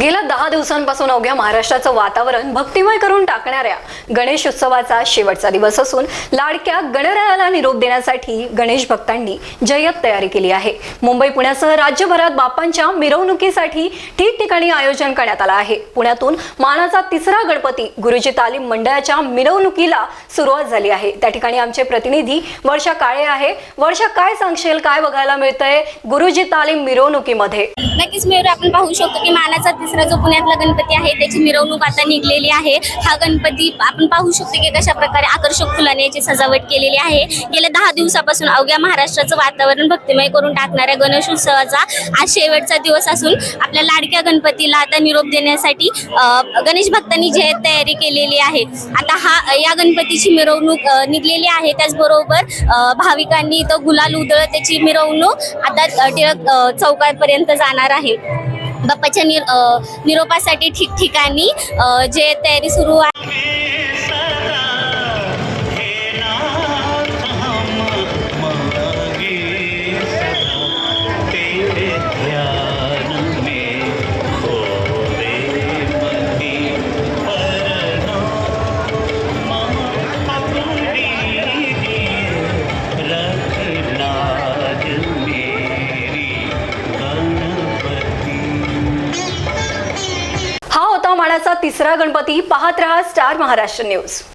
गेल्या दहा दिवसांपासून अवघ्या महाराष्ट्राचं वातावरण भक्तिमय करून टाकणाऱ्या गणेश उत्सवाचा शेवटचा दिवस असून लाडक्या गणरायाला निरोप देण्यासाठी गणेश भक्तांनी जय्यत तयारी केली आहे. मुंबई पुण्यासह राज्यभरात बापांच्या मिरवणुकीसाठी ठिकठिकाणी आयोजन करण्यात आलं आहे. पुण्यातून मानाचा तिसरा गणपती गुरुजी तालीम मंडळाच्या मिरवणुकीला सुरुवात झाली आहे. त्या ठिकाणी आमचे प्रतिनिधी वर्षा काळे आहे. वर्षा काय सांगशील? काय बघायला मिळतंय गुरुजी तालीम मिरवणुकीमध्ये? नक्कीच आपण पाहू शकतो की मानाचा दुसरा जो पुण्यातला गणपती आहे त्याची मिरवणूक आता निघलेली आहे. हा गणपती आपण पाहू शकतो की कशा प्रकारे आकर्षक फुलाने याची सजावट केलेली आहे. गेल्या दहा दिवसापासून अवघ्या महाराष्ट्राचं वातावरण भक्तिमय करून टाकणाऱ्या गणेश उत्सवाचा आज शेवटचा दिवस असून आपल्या लाडक्या गणपतीला आता निरोप देण्यासाठी गणेश भक्तांनी जे तयारी केलेली आहे. आता हा या गणपतीची मिरवणूक निघलेली आहे. त्याचबरोबर भाविकांनी इथं गुलाल उधळत त्याची मिरवणूक आता टिळक चौकापर्यंत जाणार आहे. बाप्पाच्या निर निरोपासाठी ठिकठिकाणी जे तयारी सुरू आहे. माणाचा तिसरा गणपती पाहत रहा स्टार महाराष्ट्र न्यूज.